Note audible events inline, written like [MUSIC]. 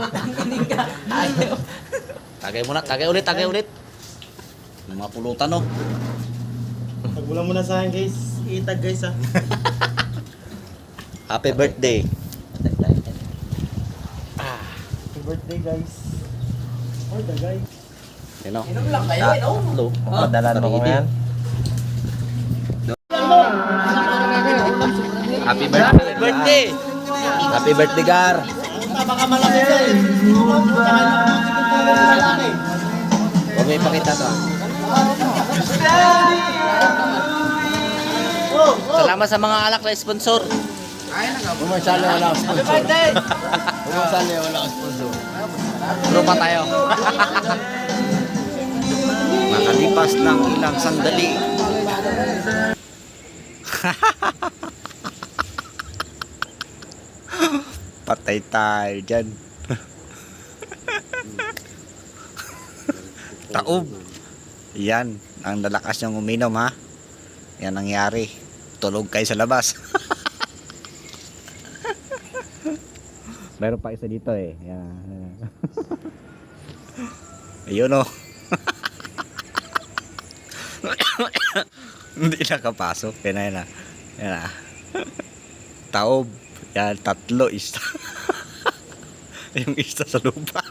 Putang galing ka. Ayaw. Tagay muna, tagay ulit, tagay ulit. Yung mga pulutan oh. Tagulan mo na sa akin guys. Itag guys ah. Happy birthday. Happy birthday guys. Oh, the guys. Know? Inom lang kayo, inom. Hello. Padalan mo ko yan. Happy birthday. birthday. Happy birthday, Gar. Baka malaki ka eh. Huwag mo ipakita to. ah. Salamat sa mga alak na sponsor. Umasali wala akong sponsor. Happy birthday! Umasali wala akong sponsor. Tropa tayo. Makalipas ng ilang sandali. [LAUGHS] Patay tayo dyan. Taob. Yan, ang lalakas niyang uminom ha. Yan ang nangyari. Tulog kayo sa labas. [LAUGHS] Meron pa isa dito eh. Yan. Ayun oh. [COUGHS] Hindi nakapasok. Yan na, yan na. Yan na. Taob. Yan, tatlo. Isa. [LAUGHS] Yung isa sa lupa.